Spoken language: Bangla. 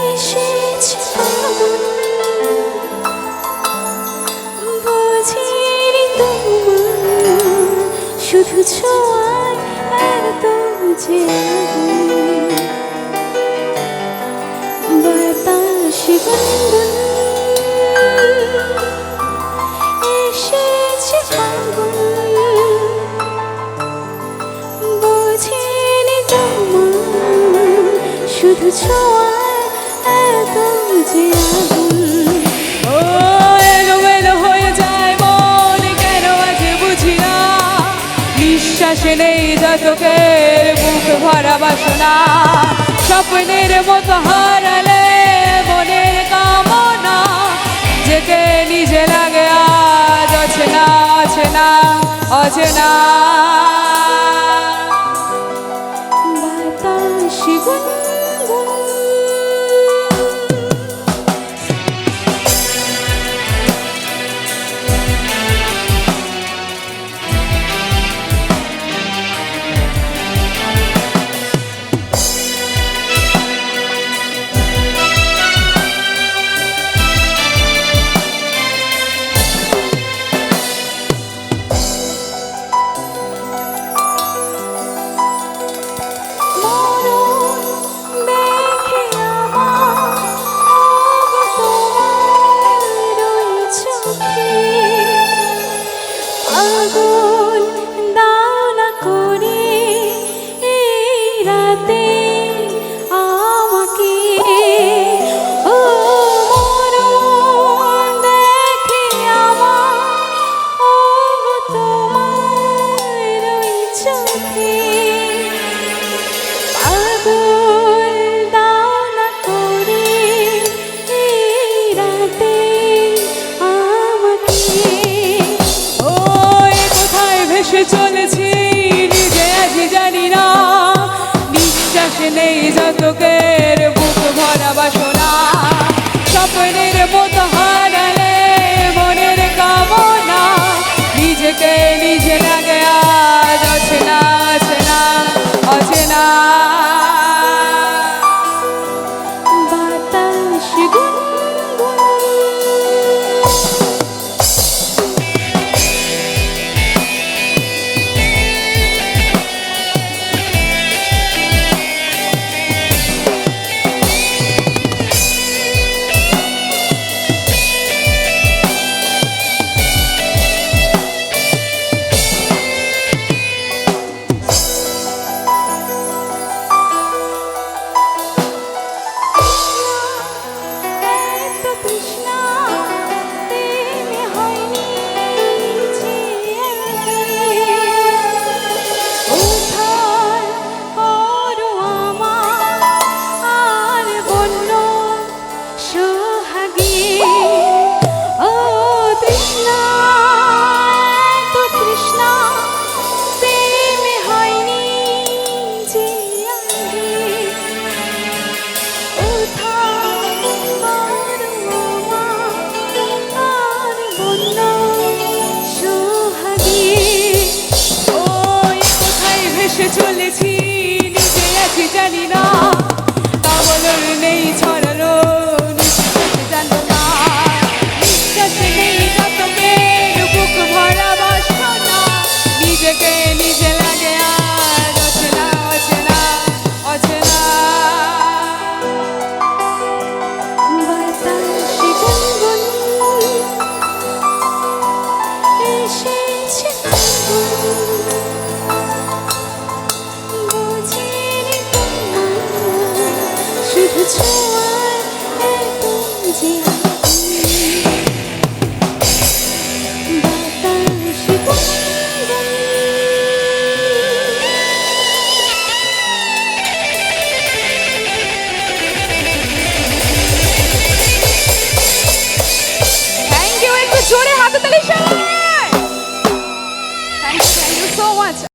এসেছে? ফাগুন তোমার শুধু ছোঁয়ায় এত যে শুধু ও, এলোমেলো হয়ে যায় মন, কেন বুঝি না? নিঃশ্বাসে নেই যতকের বুক ভরা বাসনা। স্বপ্নের মতো হারালে মনের কামনা। যেতে নিজে লাগে আজ, অচেনা অচেনা অচেনা। বাতাস Oh. আগুন ভেসে চলেছি নিজে আজ জানি না। নিঃশ্বাসে নেই যতকের বুক ভরা বাসনা। স্বপ্নের মতো চলেছি নিজে আছি জানি না। শুধু ছোঁয়ায় এত যে